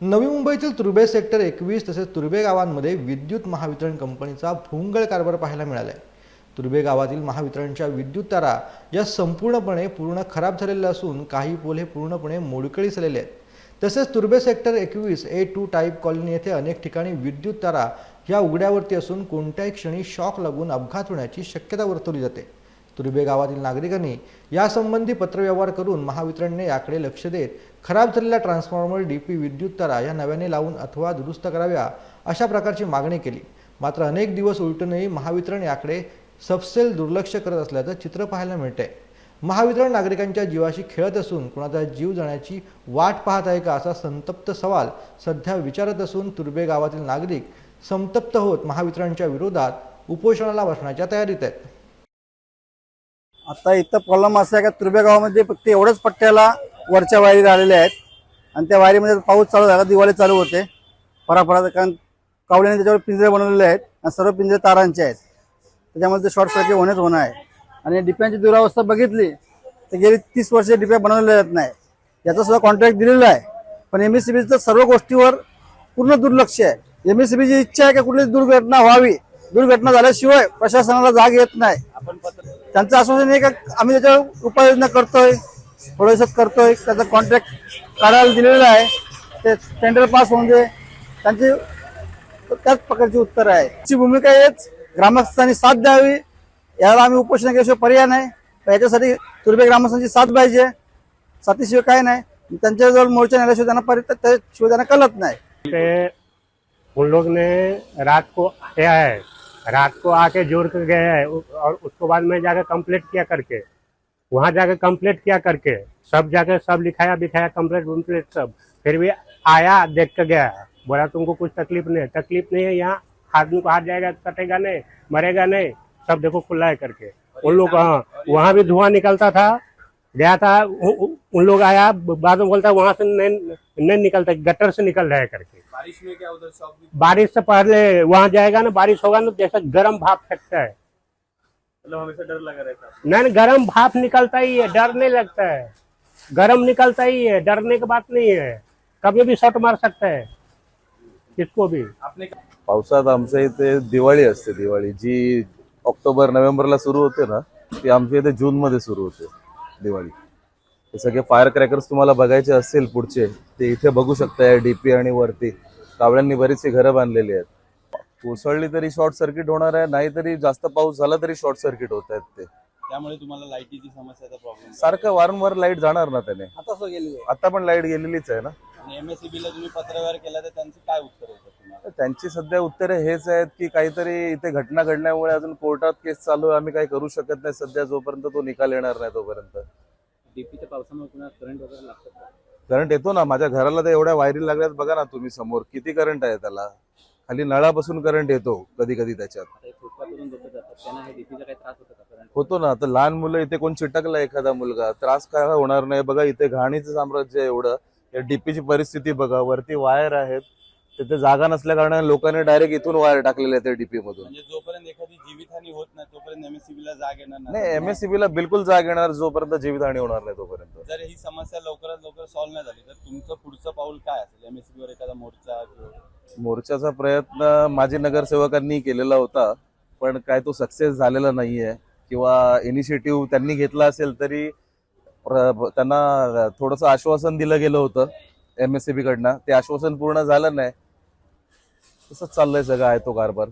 नवी मुंबईतील तुर्बे सेक्टर एकवीस तसेच तुर्बे गावांमध्ये विद्युत महावितरण कंपनीचा भोंगळ कारभार पाहायला मिळाला आहे तुर्बे गावातील महावितरणच्या विद्युत तारा या संपूर्णपणे पूर्ण खराब झालेल्या असून काही पोल हे पूर्णपणे मोडकळी झालेले आहेत. तसेच तुर्बे सेक्टर एकवीस ए टू टाईप कॉलनी येथे अनेक ठिकाणी विद्युत तारा या उघड्यावरती असून कोणत्याही क्षणी शॉक लागून अपघात होण्याची शक्यता वर्तवली जाते. तुर्भे गावातील नागरिकांनी यासंबंधी पत्रव्यवहार करून महावितरणने याकडे लक्ष देत खराब झालेल्या ट्रान्सफॉर्मर डीपी विद्युत तारा या नव्याने लावून अथवा दुरुस्त कराव्या अशा प्रकारची मागणी केली. मात्र अनेक दिवस उलटूनही महावितरण याकडे सबसेल दुर्लक्ष करत असल्याचं चित्र पाहायला मिळते महावितरण नागरिकांच्या जीवाशी खेळत असून कुणाचा जीव जाण्याची वाट पाहत आहे का असा संतप्त सवाल सध्या विचारत असून तुर्भे गावातील नागरिक संतप्त होत महावितरणच्या विरोधात उपोषणाला बसण्याच्या तयारीत आहेत. आता इथं प्रॉब्लेम असा आहे का तुर्बे गावामध्ये फक्त एवढंच पट्ट्याला वरच्या वायरी आलेल्या आहेत. आणि त्या वायरीमध्ये पाऊस चालू झाला दिवाळी चालू होते. फराफरा कारण कावळ्याने त्याच्यावर पिंजरे बनवलेले आहेत आणि सर्व पिंजरे तारांचे आहेत. त्याच्यामध्ये ते शॉर्ट सर्किट होणेच होणं आहे. आणि डिप्यांची दुरावस्था बघितली तर गेली तीस वर्ष डिप्या बनवलेल्या जात नाही. याचा सुद्धा कॉन्ट्रॅक्ट दिलेला आहे. पण एम एस सी बीचं सर्व गोष्टीवर पूर्ण दुर्लक्ष आहे. एम एस सी बीची इच्छा आहे की कुठलीच दुर्घटना व्हावी? दुर्घटना झाल्याशिवाय प्रशासनाला जाग येत नाही. त्यांचं आश्वासन आहे का आम्ही त्याच्यावर उपाययोजना करतोय थोडंसं करतोय त्याचा कॉन्ट्रॅक्ट काढायला दिलेला आहे. ते टेंडर पास होऊन दे. त्यांची त्याच प्रकारची उत्तर आहे. ची भूमिका हेच ग्रामस्थांनी साथ द्यावी. याला आम्ही उपोषण केल्याशिवाय पर्याय नाही. याच्यासाठी तुर्बे ग्रामस्थांची साथ पाहिजे. साथीशिवाय काय नाही. त्यांच्याजवळ मोर्चा नेल्याशिवाय त्यांना पर्याय त्याशिवाय त्यांना कळत नाही. लोग ने रात को आया है. रात को आके जोड़ कर गए हैं और उसके बाद में जाकर कंप्लीट किया करके वहाँ जाकर कंप्लीट किया करके सब जाकर सब लिखाया बिखाया कंप्लीट वम्प्लीट सब। फिर भी आया देख कर गया। बोला तुमको कुछ तकलीफ़ नहीं है। तकलीफ़ नहीं है यहाँ। आदमी को हाथ जाएगा कटेगा नहीं मरेगा नहीं। सब देखो खुला है करके। उन लोग हाँ वहाँ भी धुआँ निकलता था। गया था उ- उ- उन लोग आया बाद में बोलता वहाँ से नहीं नहीं निकलता गटर से निकल रहा है करके। बारिश में क्या उधर भी बारिश से पहले वहाँ जाएगा ना बारिश होगा ना जैसा गर्म भाप फेंकता है। मतलब हमेशा डर लगा रहता नहीं नहीं, गर्म भाप निकलता ही है डर नहीं लगता है। गर्म निकलता ही है डरने की बात नहीं है। कभी भी शॉट मार सकता है किसको भी। आपने पावसात आमच्या इथे दिवाळी असते दिवाळी जी ऑक्टोबर नोव्हेंबरला सुरू होते ना ती आमच्या इथे जून मध्ये सुरू होते. दिवाळी. हे सगळे फायर क्रॅकर्स तुम्हाला बघायचे असतील पुढचे ते इथे बघू शकताय डीपी आणि वरती. कावळ्यांनी बरीचशी घरं बांधलेली आहेत. कोसळली तरी शॉर्ट सर्किट होणार आहे नाही तरी जास्त पाऊस झाला तरी शॉर्ट सर्किट होत आहेत ते. त्यामुळे तुम्हाला लाईटीची समस्याचा प्रॉब्लेम सारखं वारंवार लाइट जाणार ना त्याने? आता गेलेलं आता पण लाइट गेलेलीच आहे ना? आणि एमएससीबी ला तुम्ही पत्रव्यवहार केला तर त्यांचं काय उत्तर होतं? त्यांची सध्या उत्तरे हेच आहेत की काहीतरी इथे घटना घडल्यामुळे अजून कोर्टात केस चालू आहे आम्ही काही करू शकत नाही सध्या जोपर्यंत तो निकाल येणार नाही तोपर्यंत. डीपीच्या पावसामुळे पुन्हा करंट वगैरे लागतं का? करंट येतो ना माझ्या घराला तर एवढ्या वायरी लागल्यात बघा ना तुम्ही समोर किती करंट आहे त्याला. खाली नळापासून करंट येतो कधी कधी त्याच्यात होतो ना आता लहान मुलं इथे कोण चिटकला एखादा मुलगा त्रास काय होणार नाही. बघा इथे घाणीचं साम्राज्य आहे एवढं. या डीपीची परिस्थिती बघा वरती वायर आहेत. तिथे जागा नसल्या कारणाने लोकांनी डायरेक्ट इथून वायर टाकलेले आहेत डीपी मधून. म्हणजे जोपर्यंत एखादी जीवितहानी होत नाही तोपर्यंत एमएससीबी ला जाग येणार नाही. एमएससीबी ला बिलकुल जाग येणार जोपर्यंत जीवितहानी होणार नाही तोपर्यंत. जर ही समस्या लवकरात लवकर सॉल्व्ह नाही झाली तर तुमचं पुढचं पाऊल काय असेल? एमएससीबी वर एखादा मोर्चा मोर्चाचा प्रयत्न माजी नगरसेवकांनी केलेला होता पण काय तो सक्सेस झालेला नाहीये. किंवा इनिशिएटिव्ह त्यांनी घेतला असेल तरी त्यांना थोडंसं आश्वासन दिलं गेलं होतं एम एस सी बी कडनं. ते आश्वासन पूर्ण झालं नाही. तसंच चाललंय सगळं आहे तो कारभार.